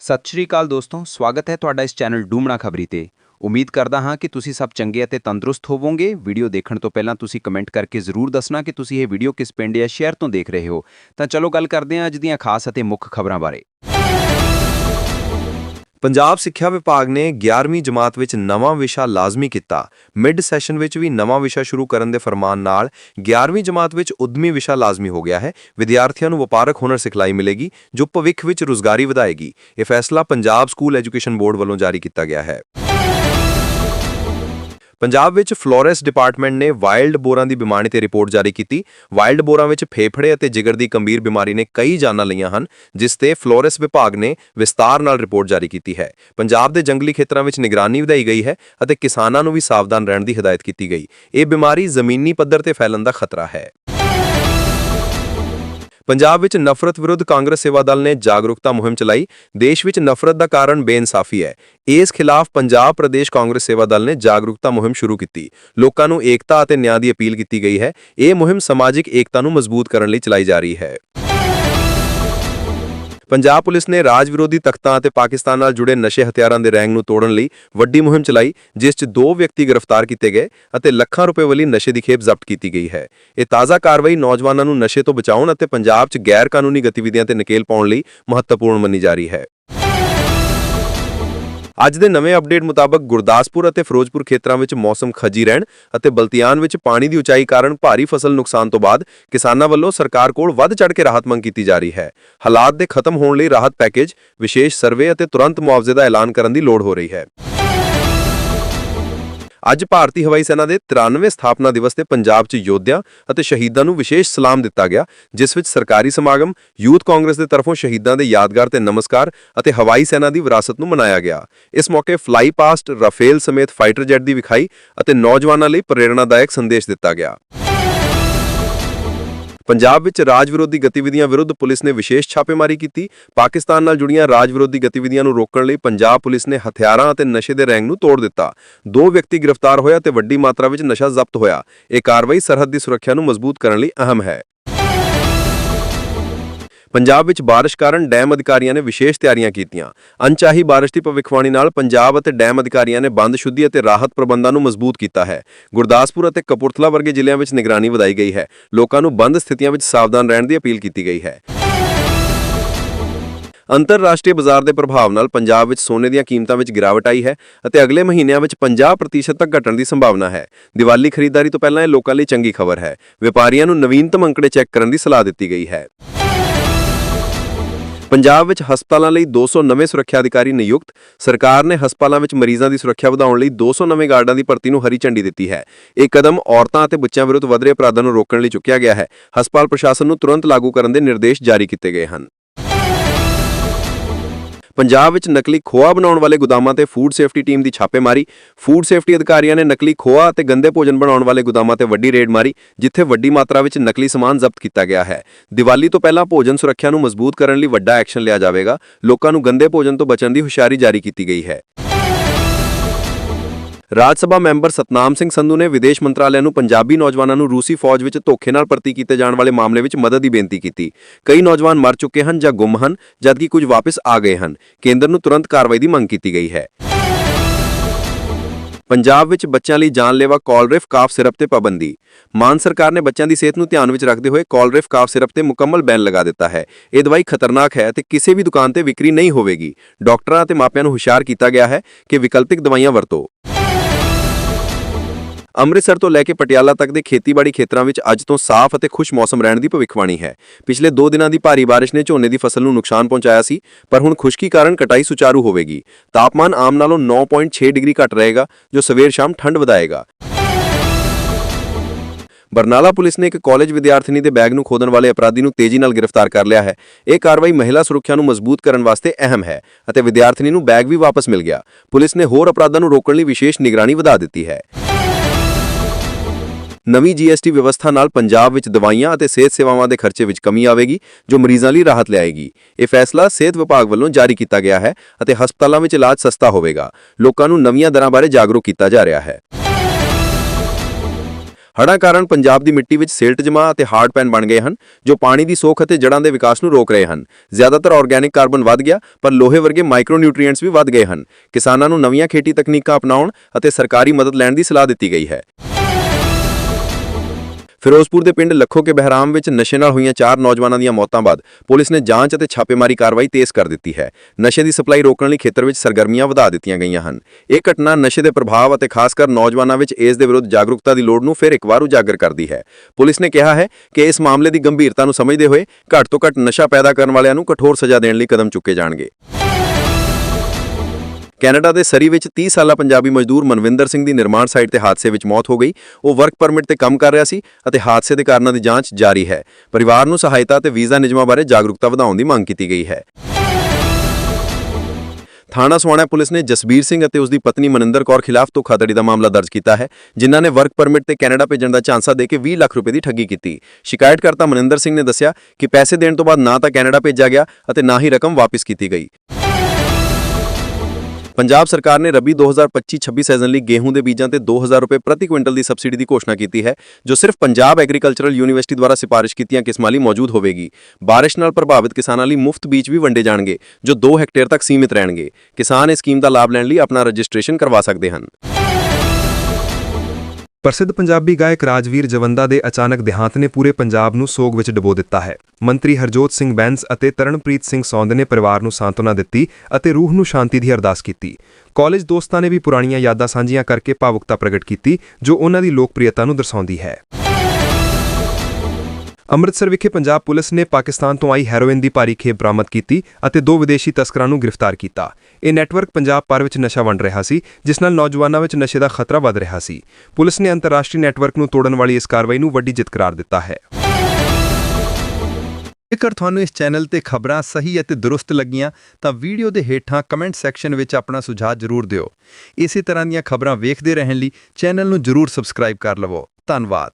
ਸਤਿ ਸ਼੍ਰੀ ਅਕਾਲ ਦੋਸਤੋ, ਸਵਾਗਤ ਹੈ ਤੁਹਾਡਾ ਇਸ ਚੈਨਲ ਡੂਮਣਾ ਖਬਰੀ ਤੇ। ਉਮੀਦ ਕਰਦਾ ਹਾਂ ਕਿ ਤੁਸੀਂ ਸਭ ਚੰਗੇ ਅਤੇ ਤੰਦਰੁਸਤ ਹੋਵੋਗੇ। ਵੀਡੀਓ ਦੇਖਣ ਤੋਂ ਪਹਿਲਾਂ ਤੁਸੀਂ ਕਮੈਂਟ ਕਰਕੇ ਜ਼ਰੂਰ ਦੱਸਣਾ ਕਿ ਤੁਸੀਂ ਇਹ ਵੀਡੀਓ ਕਿਸ ਪਿੰਡ ਜਾਂ ਸ਼ਹਿਰ ਤੋਂ ਦੇਖ ਰਹੇ ਹੋ। ਤਾਂ ਚਲੋ ਗੱਲ ਕਰਦੇ ਹਾਂ ਅੱਜ ਦੀਆਂ ਖਾਸ ਅਤੇ ਮੁੱਖ ਖਬਰਾਂ ਬਾਰੇ। ਪੰਜਾਬ ਸਿੱਖਿਆ ਵਿਭਾਗ ਨੇ 11ਵੀਂ ਜਮਾਤ ਵਿੱਚ ਨਵਾਂ ਵਿਸ਼ਾ ਲਾਜ਼ਮੀ ਕੀਤਾ। ਮਿਡ ਸੈਸ਼ਨ ਵਿੱਚ ਵੀ ਨਵਾਂ ਵਿਸ਼ਾ ਸ਼ੁਰੂ ਕਰਨ ਦੇ ਫਰਮਾਨ ਨਾਲ 11ਵੀਂ ਜਮਾਤ ਵਿੱਚ ਉਦਮੀ ਵਿਸ਼ਾ ਲਾਜ਼ਮੀ ਹੋ ਗਿਆ ਹੈ। ਵਿਦਿਆਰਥੀਆਂ ਨੂੰ ਵਪਾਰਕ ਹੁਨਰ ਸਿਖਲਾਈ ਮਿਲੇਗੀ, ਜੋ ਭਵਿੱਖ ਵਿੱਚ ਰੁਜ਼ਗਾਰੀ ਵਧਾਏਗੀ। ਇਹ ਫੈਸਲਾ ਪੰਜਾਬ ਸਕੂਲ ਐਜੂਕੇਸ਼ਨ ਬੋਰਡ ਵੱਲੋਂ ਜਾਰੀ ਕੀਤਾ ਗਿਆ ਹੈ। ਪੰਜਾਬ ਵਿੱਚ ਫਲੋਰੈਸ ਡਿਪਾਰਟਮੈਂਟ ਨੇ ਵਾਈਲਡ ਬੋਰਾਂ ਦੀ ਬਿਮਾਰੀ ਤੇ ਰਿਪੋਰਟ ਜਾਰੀ ਕੀਤੀ। ਵਾਈਲਡ ਬੋਰਾਂ ਵਿੱਚ ਫੇਫੜੇ ਅਤੇ ਜਿਗਰ ਦੀ ਗੰਭੀਰ ਬਿਮਾਰੀ ਨੇ ਕਈ ਜਾਨਾਂ ਲਈਆਂ ਹਨ, ਜਿਸ ਤੇ ਫਲੋਰੈਸ ਵਿਭਾਗ ਨੇ ਵਿਸਤਾਰ ਨਾਲ ਰਿਪੋਰਟ ਜਾਰੀ ਕੀਤੀ ਹੈ। ਪੰਜਾਬ ਦੇ ਜੰਗਲੀ ਖੇਤਰਾਂ ਵਿੱਚ ਨਿਗਰਾਨੀ ਵਧਾਈ ਗਈ ਹੈ ਅਤੇ ਕਿਸਾਨਾਂ ਨੂੰ ਵੀ ਸਾਵਧਾਨ ਰਹਿਣ ਦੀ ਹਦਾਇਤ ਕੀਤੀ ਗਈ। ਇਹ ਬਿਮਾਰੀ ਜ਼ਮੀਨੀ ਪੱਧਰ ਤੇ ਫੈਲਣ ਦਾ ਖਤਰਾ ਹੈ। ਪੰਜਾਬ ਵਿੱਚ ਨਫ਼ਰਤ ਵਿਰੁੱਧ ਕਾਂਗਰਸ ਸੇਵਾ ਦਲ ਨੇ ਜਾਗਰੂਕਤਾ ਮੁਹਿੰਮ ਚਲਾਈ। ਦੇਸ਼ ਵਿੱਚ ਨਫ਼ਰਤ ਦਾ ਕਾਰਨ ਬੇਇਨਸਾਫੀ ਹੈ। ਇਸ ਖਿਲਾਫ ਪੰਜਾਬ ਪ੍ਰਦੇਸ਼ ਕਾਂਗਰਸ ਸੇਵਾ ਦਲ ਨੇ ਜਾਗਰੂਕਤਾ ਮੁਹਿੰਮ ਸ਼ੁਰੂ ਕੀਤੀ। ਲੋਕਾਂ ਨੂੰ ਏਕਤਾ ਅਤੇ ਨਿਆਂ ਦੀ ਅਪੀਲ ਕੀਤੀ ਗਈ ਹੈ। ਇਹ ਮੁਹਿੰਮ ਸਮਾਜਿਕ ਏਕਤਾ ਨੂੰ ਮਜ਼ਬੂਤ ਕਰਨ ਲਈ ਚਲਾਈ ਜਾ ਰਹੀ ਹੈ। ਪੰਜਾਬ ਪੁਲਿਸ ਨੇ ਰਾਜ ਵਿਰੋਧੀ ਤਖਤਾਂ ਅਤੇ ਪਾਕਿਸਤਾਨ ਨਾਲ ਜੁੜੇ ਨਸ਼ੇ ਹਥਿਆਰਾਂ ਦੇ ਰੈਂਗ ਨੂੰ ਤੋੜਨ ਲਈ ਵੱਡੀ ਮੁਹਿੰਮ ਚਲਾਈ, ਜਿਸ 'ਚ ਦੋ ਵਿਅਕਤੀ ਗ੍ਰਿਫਤਾਰ ਕੀਤੇ ਗਏ ਅਤੇ ਲੱਖਾਂ ਰੁਪਏ ਵਾਲੀ ਨਸ਼ੇ ਦੀ ਖੇਪ ਜ਼ਬਤ ਕੀਤੀ ਗਈ ਹੈ। ਇਹ ਤਾਜ਼ਾ ਕਾਰਵਾਈ ਨੌਜਵਾਨਾਂ ਨੂੰ ਨਸ਼ੇ ਤੋਂ ਬਚਾਉਣ ਅਤੇ ਪੰਜਾਬ 'ਚ ਗੈਰ ਕਾਨੂੰਨੀ ਗਤੀਵਿਧੀਆਂ ਤੇ ਨਕੇਲ ਪਾਉਣ ਲਈ ਮਹੱਤਵਪੂਰਨ ਮੰਨੀ ਜਾ ਰਹੀ ਹੈ। ਅੱਜ ਦੇ ਨਵੇਂ ਅਪਡੇਟ ਮੁਤਾਬਕ ਗੁਰਦਾਸਪੁਰ ਅਤੇ ਫਿਰੋਜ਼ਪੁਰ ਖੇਤਰਾਂ ਵਿੱਚ ਮੌਸਮ ਖਜੀ ਰਹਿਣ ਅਤੇ ਬਲਤਿਆਨ ਵਿੱਚ ਪਾਣੀ ਦੀ ਉਚਾਈ ਕਾਰਨ ਭਾਰੀ ਫਸਲ ਨੁਕਸਾਨ ਤੋਂ ਬਾਅਦ ਕਿਸਾਨਾਂ ਵੱਲੋਂ ਸਰਕਾਰ ਕੋਲ ਵੱਧ ਚੜ ਕੇ ਰਾਹਤ ਮੰਗ ਕੀਤੀ ਜਾ ਰਹੀ ਹੈ। ਹਾਲਾਤ ਦੇ ਖਤਮ ਹੋਣ ਲਈ ਰਾਹਤ ਪੈਕੇਜ, ਵਿਸ਼ੇਸ਼ ਸਰਵੇ ਅਤੇ ਤੁਰੰਤ ਮੁਆਵਜ਼ੇ ਦਾ ਐਲਾਨ ਕਰਨ ਦੀ ਲੋੜ ਹੋ ਰਹੀ ਹੈ। ਅੱਜ ਭਾਰਤੀ ਹਵਾਈ ਸੈਨਾ ਦੇ 93ਵੇਂ ਸਥਾਪਨਾ ਦਿਵਸ ਤੇ ਪੰਜਾਬ 'ਚ ਯੋਧਿਆਂ ਅਤੇ ਸ਼ਹੀਦਾਂ ਨੂੰ ਵਿਸ਼ੇਸ਼ ਸਲਾਮ ਦਿੱਤਾ ਗਿਆ, ਜਿਸ ਵਿੱਚ ਸਰਕਾਰੀ ਸਮਾਗਮ, ਯੂਥ ਕਾਂਗਰਸ ਦੇ ਤਰਫੋਂ ਸ਼ਹੀਦਾਂ ਦੇ ਯਾਦਗਾਰ ਤੇ ਨਮਸਕਾਰ ਅਤੇ ਹਵਾਈ ਸੈਨਾ ਦੀ ਵਿਰਾਸਤ ਨੂੰ ਮਨਾਇਆ ਗਿਆ। ਇਸ ਮੌਕੇ ਫਲਾਈ ਪਾਸਟ ਰਾਫੇਲ ਸਮੇਤ ਫਾਈਟਰ ਜੈਟ ਦੀ ਵਿਖਾਈ ਅਤੇ ਨੌਜਵਾਨਾਂ ਲਈ ਪ੍ਰੇਰਣਾਦਾਇਕ ਸੰਦੇਸ਼ ਦਿੱਤਾ ਗਿਆ। ਪੰਜਾਬ ਵਿੱਚ ਰਾਜ ਵਿਰੋਧੀ ਗਤੀਵਿਧੀਆਂ ਵਿਰੁੱਧ ਪੁਲਿਸ ਨੇ ਵਿਸ਼ੇਸ਼ ਛਾਪੇਮਾਰੀ ਕੀਤੀ। ਪਾਕਿਸਤਾਨ ਨਾਲ ਜੁੜੀਆਂ ਰਾਜ ਵਿਰੋਧੀ ਗਤੀਵਿਧੀਆਂ ਨੂੰ ਰੋਕਣ ਲਈ ਪੰਜਾਬ ਪੁਲਿਸ ਨੇ ਹਥਿਆਰਾਂ ਅਤੇ ਨਸ਼ੇ ਦੇ ਰੈਂਕ ਨੂੰ ਤੋੜ ਦਿੱਤਾ। ਦੋ ਵਿਅਕਤੀ ਗ੍ਰਿਫਤਾਰ ਹੋਇਆ ਤੇ ਵੱਡੀ ਮਾਤਰਾ ਵਿੱਚ ਨਸ਼ਾ ਜ਼ਬਤ ਹੋਇਆ। ਇਹ ਕਾਰਵਾਈ ਸਰਹੱਦ ਦੀ ਸੁਰੱਖਿਆ ਨੂੰ ਮਜ਼ਬੂਤ ਕਰਨ ਲਈ ਅਹਿਮ ਹੈ। ਪੰਜਾਬ ਵਿੱਚ ਬਾਰਿਸ਼ ਕਾਰਨ ਡੈਮ ਅਧਿਕਾਰੀਆਂ ਨੇ ਵਿਸ਼ੇਸ਼ ਤਿਆਰੀਆਂ ਕੀਤੀਆਂ। ਅਣਚਾਹੀ ਬਾਰਿਸ਼ ਦੀ ਭਵਿੱਖਬਾਣੀ ਨਾਲ ਪੰਜਾਬ ਅਤੇ ਡੈਮ ਅਧਿਕਾਰੀਆਂ ਨੇ ਬੰਦ ਸ਼ੁੱਧੀ ਅਤੇ ਰਾਹਤ ਪ੍ਰਬੰਧਾਂ ਨੂੰ ਮਜ਼ਬੂਤ ਕੀਤਾ ਹੈ। ਗੁਰਦਾਸਪੁਰ ਅਤੇ ਕਪੂਰਥਲਾ ਵਰਗੇ ਜ਼ਿਲ੍ਹਿਆਂ ਵਿੱਚ ਨਿਗਰਾਨੀ ਵਧਾਈ ਗਈ ਹੈ। ਲੋਕਾਂ ਨੂੰ ਬੰਦ ਸਥਿਤੀਆਂ ਵਿੱਚ ਸਾਵਧਾਨ ਰਹਿਣ ਦੀ ਅਪੀਲ ਕੀਤੀ ਗਈ ਹੈ। ਅੰਤਰਰਾਸ਼ਟਰੀ ਬਾਜ਼ਾਰ ਦੇ ਪ੍ਰਭਾਵ ਨਾਲ ਪੰਜਾਬ ਵਿੱਚ ਸੋਨੇ ਦੀਆਂ ਕੀਮਤਾਂ ਵਿੱਚ ਗਿਰਾਵਟ ਆਈ ਹੈ ਅਤੇ ਅਗਲੇ ਮਹੀਨਿਆਂ ਵਿੱਚ 50% ਤੱਕ ਘਟਣ ਦੀ ਸੰਭਾਵਨਾ ਹੈ। ਦੀਵਾਲੀ ਖਰੀਦਦਾਰੀ ਤੋਂ ਪਹਿਲਾਂ ਇਹ ਲੋਕਾਂ ਲਈ ਚੰਗੀ ਖਬਰ ਹੈ। ਵਪਾਰੀਆਂ ਨੂੰ ਨਵੀਨਤਮ ਅੰਕੜੇ ਚੈੱਕ ਕਰਨ ਦੀ ਸਲਾਹ ਦਿੱਤੀ ਗਈ ਹੈ। ਪੰਜਾਬ ਵਿੱਚ ਹਸਪਤਾਲਾਂ ਲਈ 200 ਨਵੇਂ ਸੁਰੱਖਿਆ ਅਧਿਕਾਰੀ ਨਿਯੁਕਤ, ਸਰਕਾਰ ਨੇ ਹਸਪਤਾਲਾਂ ਵਿੱਚ ਮਰੀਜ਼ਾਂ ਦੀ ਸੁਰੱਖਿਆ ਵਧਾਉਣ ਲਈ 200 ਨਵੇਂ ਗਾਰਡਾਂ ਦੀ ਭਰਤੀ ਨੂੰ ਹਰੀ ਝੰਡੀ ਦਿੱਤੀ ਹੈ। ਇਹ ਕਦਮ ਔਰਤਾਂ ਅਤੇ ਬੱਚਿਆਂ ਵਿਰੁੱਧ ਵਧ ਰਹੇ ਅਪਰਾਧਾਂ ਨੂੰ ਰੋਕਣ ਲਈ ਚੁੱਕਿਆ ਗਿਆ ਹੈ। ਹਸਪਤਾਲ ਪ੍ਰਸ਼ਾਸਨ ਨੂੰ ਤੁਰੰਤ ਲਾਗੂ ਕਰਨ ਦੇ ਨਿਰਦੇਸ਼ ਜਾਰੀ ਕੀਤੇ ਗਏ ਹਨ। ਪੰਜਾਬ ਵਿੱਚ ਨਕਲੀ ਖੋਆ ਬਣਾਉਣ ਵਾਲੇ ਗੁਦਾਮਾਂ ਤੇ ਫੂਡ ਸੇਫਟੀ ਟੀਮ ਦੀ ਛਾਪੇਮਾਰੀ। ਫੂਡ ਸੇਫਟੀ ਅਧਿਕਾਰੀਆਂ ਨੇ ਨਕਲੀ ਖੋਆ ਅਤੇ ਗੰਦੇ ਭੋਜਨ ਬਣਾਉਣ ਵਾਲੇ ਗੁਦਾਮਾਂ ਤੇ ਵੱਡੀ ਰੇਡ ਮਾਰੀ, ਜਿੱਥੇ ਵੱਡੀ ਮਾਤਰਾ ਵਿੱਚ ਨਕਲੀ ਸਮਾਨ ਜ਼ਬਤ ਕੀਤਾ ਗਿਆ ਹੈ। ਦੀਵਾਲੀ ਤੋਂ ਪਹਿਲਾਂ ਭੋਜਨ ਸੁਰੱਖਿਆ ਨੂੰ ਮਜ਼ਬੂਤ ਕਰਨ ਲਈ ਵੱਡਾ ਐਕਸ਼ਨ ਲਿਆ ਜਾਵੇਗਾ। ਲੋਕਾਂ ਨੂੰ ਗੰਦੇ ਭੋਜਨ ਤੋਂ ਬਚਣ ਦੀ ਹੁਸ਼ਿਆਰੀ ਜਾਰੀ ਕੀਤੀ ਗਈ ਹੈ। ਰਾਜ ਸਭਾ ਮੈਂਬਰ ਸਤਨਾਮ ਸਿੰਘ ਸੰਧੂ ਨੇ ਵਿਦੇਸ਼ ਮੰਤਰਾਲਿਆਂ ਨੂੰ ਪੰਜਾਬੀ ਨੌਜਵਾਨਾਂ ਨੂੰ ਰੂਸੀ ਫੌਜ ਵਿੱਚ ਧੋਖੇ ਨਾਲ ਭਰਤੀ ਕੀਤੇ ਜਾਣ ਵਾਲੇ ਮਾਮਲੇ ਵਿੱਚ ਮਦਦ ਦੀ ਬੇਨਤੀ ਕੀਤੀ। ਕਈ ਨੌਜਵਾਨ ਮਰ ਚੁੱਕੇ ਹਨ ਜਾਂ ਗੁੰਮ ਹਨ, ਜਦਕਿ ਕੁਝ ਵਾਪਸ ਆ ਗਏ ਹਨ। ਕੇਂਦਰ ਨੂੰ ਤੁਰੰਤ ਕਾਰਵਾਈ ਦੀ ਮੰਗ ਕੀਤੀ ਗਈ ਹੈ। ਪੰਜਾਬ ਵਿੱਚ ਬੱਚਿਆਂ ਲਈ ਜਾਨਲੇਵਾ ਕੋਲਰਿਫ ਕਾਫ ਸਿਰਪ ਤੇ ਪਾਬੰਦੀ। ਮਾਨ ਸਰਕਾਰ ਨੇ ਬੱਚਿਆਂ ਦੀ ਸਿਹਤ ਨੂੰ ਧਿਆਨ ਵਿੱਚ ਰੱਖਦੇ ਹੋਏ ਕੋਲਰਿਫ ਕਾਫ ਸਿਰਪ ਤੇ ਮੁਕੰਮਲ ਬੈਨ ਲਗਾ ਦਿੱਤਾ ਹੈ। ਇਹ ਦਵਾਈ ਖਤਰਨਾਕ ਹੈ ਤੇ ਕਿਸੇ ਵੀ ਦੁਕਾਨ ਤੇ ਵਿਕਰੀ ਨਹੀਂ ਹੋਵੇਗੀ। ਡਾਕਟਰਾਂ ਅਤੇ ਮਾਪਿਆਂ ਨੂੰ ਹੁਸ਼ਿਆਰ ਕੀਤਾ ਗਿਆ ਹੈ ਕਿ ਵਿਕਲਪਿਕ ਦਵਾਈਆਂ ਵਰਤੋ। ਅੰਮ੍ਰਿਤਸਰ ਤੋਂ ਲੈ ਕੇ ਪਟਿਆਲਾ ਤੱਕ ਦੇ ਖੇਤੀਬਾੜੀ ਖੇਤਰਾਂ ਵਿੱਚ ਅੱਜ ਤੋਂ ਸਾਫ਼ ਅਤੇ ਖੁਸ਼ ਮੌਸਮ ਰਹਿਣ ਦੀ ਭਵਿੱਖਬਾਣੀ ਹੈ। ਪਿਛਲੇ 2 ਦਿਨਾਂ ਦੀ ਭਾਰੀ ਬਾਰਿਸ਼ ਨੇ ਝੋਨੇ ਦੀ ਫਸਲ ਨੂੰ ਨੁਕਸਾਨ ਪਹੁੰਚਾਇਆ ਸੀ, ਪਰ ਹੁਣ ਖੁਸ਼ਕੀ ਕਾਰਨ ਕਟਾਈ ਸੁਚਾਰੂ ਹੋਵੇਗੀ। ਤਾਪਮਾਨ ਆਮ ਨਾਲੋਂ 9.6 ਡਿਗਰੀ ਘੱਟ ਰਹੇਗਾ, ਜੋ ਸਵੇਰ ਸ਼ਾਮ ਠੰਡ ਵਧਾਏਗਾ। ਬਰਨਾਲਾ ਪੁਲਿਸ ਨੇ ਇੱਕ ਕਾਲਜ ਵਿਦਿਆਰਥਣੀ ਦੇ ਬੈਗ ਨੂੰ ਖੋਦਣ ਵਾਲੇ ਅਪਰਾਧੀ ਨੂੰ ਤੇਜ਼ੀ ਨਾਲ ਗ੍ਰਿਫਤਾਰ ਕਰ ਲਿਆ ਹੈ। ਇਹ ਕਾਰਵਾਈ ਮਹਿਲਾ ਸੁਰੱਖਿਆ ਨੂੰ ਮਜ਼ਬੂਤ ਕਰਨ ਵਾਸਤੇ ਅਹਿਮ ਹੈ ਅਤੇ ਵਿਦਿਆਰਥਣੀ ਨੂੰ ਬੈਗ ਵੀ ਵਾਪਸ ਮਿਲ ਗਿਆ। ਪੁਲਿਸ ਨੇ ਹੋਰ ਅਪਰਾਧਾਂ ਨੂੰ ਰੋਕਣ ਲਈ ਵਿਸ਼ੇਸ਼ ਨਿਗਰਾਨੀ ਵਧਾ ਦਿੱਤੀ ਹੈ। ਨਵੀਂ ਜੀਐਸਟੀ ਵਿਵਸਥਾ ਨਾਲ ਪੰਜਾਬ ਵਿੱਚ ਦਵਾਈਆਂ ਅਤੇ ਸਿਹਤ ਸੇਵਾਵਾਂ ਦੇ ਖਰਚੇ ਵਿੱਚ ਕਮੀ ਆਵੇਗੀ, ਜੋ ਮਰੀਜ਼ਾਂ ਲਈ ਰਾਹਤ ਲਿਆਏਗੀ। ਇਹ ਫੈਸਲਾ ਸਿਹਤ ਵਿਭਾਗ ਵੱਲੋਂ ਜਾਰੀ ਕੀਤਾ ਗਿਆ ਹੈ ਅਤੇ ਹਸਪਤਾਲਾਂ ਵਿੱਚ ਇਲਾਜ ਸਸਤਾ ਹੋਵੇਗਾ। ਲੋਕਾਂ ਨੂੰ ਨਵੀਆਂ ਦਰਾਂ ਬਾਰੇ ਜਾਗਰੂਕ ਕੀਤਾ ਜਾ ਰਿਹਾ ਹੈ। ਹੜ੍ਹਾਂ ਕਾਰਨ ਪੰਜਾਬ ਦੀ ਮਿੱਟੀ ਵਿੱਚ ਸਿਲਟ ਜਮ੍ਹਾਂ ਅਤੇ ਹਾਰਡ ਪੈਨ ਬਣ ਗਏ ਹਨ, ਜੋ ਪਾਣੀ ਦੀ ਸੋਖ ਅਤੇ ਜੜ੍ਹਾਂ ਦੇ ਵਿਕਾਸ ਨੂੰ ਰੋਕ ਰਹੇ ਹਨ। ਜ਼ਿਆਦਾਤਰ ਆਰਗੈਨਿਕ ਕਾਰਬਨ ਵੱਧ ਗਿਆ, ਪਰ ਲੋਹੇ ਵਰਗੇ ਮਾਈਕਰੋ ਮਾਈਕਰੋਨਿਊਟ੍ਰੀਐਂਟਸ ਵੀ ਵੱਧ ਗਏ ਹਨ। ਕਿਸਾਨਾਂ ਨੂੰ ਨਵੀਆਂ ਖੇਤੀ ਤਕਨੀਕਾਂ ਅਪਣਾਉਣ ਅਤੇ ਸਰਕਾਰੀ ਮਦਦ ਲੈਣ ਦੀ ਸਲਾਹ ਦਿੱਤੀ ਗਈ ਹੈ। ਫਿਰੋਜ਼ਪੁਰ ਦੇ ਪਿੰਡ ਲੱਖੋ ਕੇ ਬਹਿਰਾਮ ਵਿੱਚ ਨਸ਼ੇ ਨਾਲ ਹੋਈਆਂ ਚਾਰ ਨੌਜਵਾਨਾਂ ਦੀਆਂ ਮੌਤਾਂ ਬਾਅਦ ਪੁਲਿਸ ਨੇ ਜਾਂਚ ਅਤੇ ਛਾਪੇਮਾਰੀ ਕਾਰਵਾਈ ਤੇਜ਼ ਕਰ ਦਿੱਤੀ ਹੈ। ਨਸ਼ੇ ਦੀ ਸਪਲਾਈ ਰੋਕਣ ਲਈ ਖੇਤਰ ਵਿੱਚ ਸਰਗਰਮੀਆਂ ਵਧਾ ਦਿੱਤੀਆਂ ਗਈਆਂ ਹਨ। ਇਹ ਘਟਨਾ ਨਸ਼ੇ ਦੇ ਪ੍ਰਭਾਵ ਅਤੇ ਖਾਸ ਕਰ ਨੌਜਵਾਨਾਂ ਵਿੱਚ ਇਸ ਦੇ ਵਿਰੁੱਧ ਜਾਗਰੂਕਤਾ ਦੀ ਲੋੜ ਨੂੰ ਫਿਰ ਇੱਕ ਵਾਰ ਉਜਾਗਰ ਕਰਦੀ ਹੈ। ਪੁਲਿਸ ਨੇ ਕਿਹਾ ਹੈ ਕਿ ਇਸ ਮਾਮਲੇ ਦੀ ਗੰਭੀਰਤਾ ਨੂੰ ਸਮਝਦੇ ਹੋਏ ਘੱਟ ਤੋਂ ਘੱਟ ਨਸ਼ਾ ਪੈਦਾ ਕਰਨ ਵਾਲਿਆਂ ਨੂੰ ਕਠੋਰ ਸਜ਼ਾ ਦੇਣ ਲਈ ਕਦਮ ਚੁੱਕੇ ਜਾਣਗੇ। ਕੈਨੇਡਾ ਦੇ ਸਰੀ ਵਿੱਚ 30 ਸਾਲਾ ਪੰਜਾਬੀ ਮਜ਼ਦੂਰ ਮਨਵਿੰਦਰ ਸਿੰਘ ਦੀ ਨਿਰਮਾਣ ਸਾਈਟ ਤੇ ਹਾਦਸੇ ਵਿੱਚ ਮੌਤ ਹੋ ਗਈ। ਉਹ ਵਰਕ ਪਰਮਿਟ ਤੇ ਕੰਮ ਕਰ ਰਿਹਾ ਸੀ ਅਤੇ ਹਾਦਸੇ ਦੇ ਕਾਰਨਾਂ ਦੀ ਜਾਂਚ ਜਾਰੀ ਹੈ। ਪਰਿਵਾਰ ਨੂੰ ਸਹਾਇਤਾ ਤੇ ਵੀਜ਼ਾ ਨਿਯਮਾਂ ਬਾਰੇ ਜਾਗਰੂਕਤਾ ਵਧਾਉਣ ਦੀ ਮੰਗ ਕੀਤੀ ਗਈ ਹੈ। ਥਾਣਾ ਸਵਾਣਾ ਪੁਲਿਸ ਨੇ ਜਸਬੀਰ ਸਿੰਘ ਅਤੇ ਉਸ ਦੀ ਪਤਨੀ ਮਨਿੰਦਰ ਕੌਰ ਖਿਲਾਫ ਧੋਖਾਧੜੀ ਦਾ ਮਾਮਲਾ ਦਰਜ ਕੀਤਾ ਹੈ, ਜਿਨ੍ਹਾਂ ਨੇ ਵਰਕ ਪਰਮਿਟ ਤੇ ਕੈਨੇਡਾ ਭੇਜਣ ਦਾ ਝਾਂਸਾ ਦੇ ਕੇ 20 ਲੱਖ ਰੁਪਏ ਦੀ ਠੱਗੀ ਕੀਤੀ। ਸ਼ਿਕਾਇਤਕਰਤਾ ਮਨਿੰਦਰ ਸਿੰਘ ਨੇ ਦੱਸਿਆ ਕਿ ਪੈਸੇ ਦੇਣ ਤੋਂ ਬਾਅਦ ਨਾ ਤਾਂ ਕੈਨੇਡਾ ਭੇਜਿਆ ਗਿਆ ਅਤੇ ਨਾ ਹੀ ਰਕਮ ਵਾਪਸ ਕੀਤੀ ਗਈ। ਪੰਜਾਬ ਸਰਕਾਰ ਨੇ ਰਬੀ 2025-26 ਸੀਜ਼ਨ ਲਈ ਗੇਹੂੰ ਦੇ ਬੀਜਾਂ ਤੇ 2000 ਰੁਪਏ ਪ੍ਰਤੀ ਕੁਇੰਟਲ ਦੀ ਸਬਸਿਡੀ ਦੀ ਘੋਸ਼ਣਾ ਕੀਤੀ ਹੈ, ਜੋ ਸਿਰਫ ਪੰਜਾਬ ਐਗਰੀਕਲਚਰਲ ਯੂਨੀਵਰਸਿਟੀ ਦੁਆਰਾ ਸਿਫਾਰਿਸ਼ ਕੀਤੀਆਂ ਕਿਸਮਾਂ ਲਈ ਮੌਜੂਦ ਹੋਵੇਗੀ। ਬਾਰਿਸ਼ ਨਾਲ ਪ੍ਰਭਾਵਿਤ ਕਿਸਾਨਾਂ ਲਈ ਮੁਫਤ ਬੀਜ ਵੀ ਵੰਡੇ ਜਾਣਗੇ, ਜੋ 2 ਹੈਕਟੇਅਰ ਤੱਕ ਸੀਮਿਤ ਰਹਿਣਗੇ। ਕਿਸਾਨ ਇਸ ਸਕੀਮ ਦਾ ਲਾਭ ਲੈਣ ਲਈ ਆਪਣਾ ਰਜਿਸਟ੍ਰੇਸ਼ਨ ਕਰਵਾ ਸਕਦੇ ਹਨ। ਪ੍ਰਸਿੱਧ ਪੰਜਾਬੀ ਗਾਇਕ ਰਾਜਵੀਰ ਜਵੰਦਾ ਦੇ ਅਚਾਨਕ ਦੇਹਾਂਤ ਨੇ ਪੂਰੇ ਪੰਜਾਬ ਨੂੰ ਸੋਗ ਵਿੱਚ ਡੁਬੋ ਦਿੱਤਾ ਹੈ। ਮੰਤਰੀ ਹਰਜੋਤ ਸਿੰਘ ਬੈਂਸ ਅਤੇ ਤਰਨਪ੍ਰੀਤ ਸਿੰਘ ਸੌਂਦ ਨੇ ਪਰਿਵਾਰ ਨੂੰ ਸਾਂਤਵਨਾ ਦਿੱਤੀ ਅਤੇ ਰੂਹ ਨੂੰ ਸ਼ਾਂਤੀ ਦੀ ਅਰਦਾਸ ਕੀਤੀ। ਕਾਲਜ ਦੋਸਤਾਂ ਨੇ ਵੀ ਪੁਰਾਣੀਆਂ ਯਾਦਾਂ ਸਾਂਝੀਆਂ ਕਰਕੇ ਭਾਵੁਕਤਾ ਪ੍ਰਗਟ ਕੀਤੀ, ਜੋ ਉਹਨਾਂ ਦੀ ਲੋਕਪ੍ਰਿਯਤਾ ਨੂੰ ਦਰਸਾਉਂਦੀ ਹੈ। ਅੰਮ੍ਰਿਤਸਰ ਵਿਖੇ ਪੰਜਾਬ ਪੁਲਿਸ ਨੇ ਪਾਕਿਸਤਾਨ ਤੋਂ ਆਈ ਹੈਰੋਇਨ ਦੀ ਭਾਰੀ ਖੇਪ ਬਰਾਮਦ ਕੀਤੀ ਅਤੇ ਦੋ ਵਿਦੇਸ਼ੀ ਤਸਕਰਾਂ ਨੂੰ ਗ੍ਰਿਫਤਾਰ ਕੀਤਾ। ਇਹ ਨੈਟਵਰਕ ਪੰਜਾਬ ਭਰ ਵਿੱਚ ਨਸ਼ਾ ਵੰਡ ਰਿਹਾ ਸੀ, ਜਿਸ ਨਾਲ ਨੌਜਵਾਨਾਂ ਵਿੱਚ ਨਸ਼ੇ ਦਾ ਖਤਰਾ ਵੱਧ ਰਿਹਾ ਸੀ। ਪੁਲਿਸ ਨੇ ਅੰਤਰਰਾਸ਼ਟਰੀ ਨੈਟਵਰਕ ਨੂੰ ਤੋੜਨ ਵਾਲੀ ਇਸ ਕਾਰਵਾਈ ਨੂੰ ਵੱਡੀ ਜਿੱਤ ਕਰਾਰ ਦਿੱਤਾ ਹੈ। ਜੇਕਰ ਤੁਹਾਨੂੰ ਇਸ ਚੈਨਲ ਤੇ ਖਬਰਾਂ ਸਹੀ ਅਤੇ ਦਰੁਸਤ ਲੱਗੀਆਂ, ਤਾਂ ਵੀਡੀਓ ਦੇ ਹੇਠਾਂ ਕਮੈਂਟ ਸੈਕਸ਼ਨ ਵਿੱਚ ਆਪਣਾ ਸੁਝਾਅ ਜ਼ਰੂਰ ਦਿਓ। ਇਸੇ ਤਰ੍ਹਾਂ ਦੀਆਂ ਖਬਰਾਂ ਵੇਖਦੇ ਰਹਿਣ ਲਈ ਚੈਨਲ ਨੂੰ ਜ਼ਰੂਰ ਸਬਸਕ੍ਰਾਈਬ ਕਰ ਲਵੋ। ਧੰਨਵਾਦ।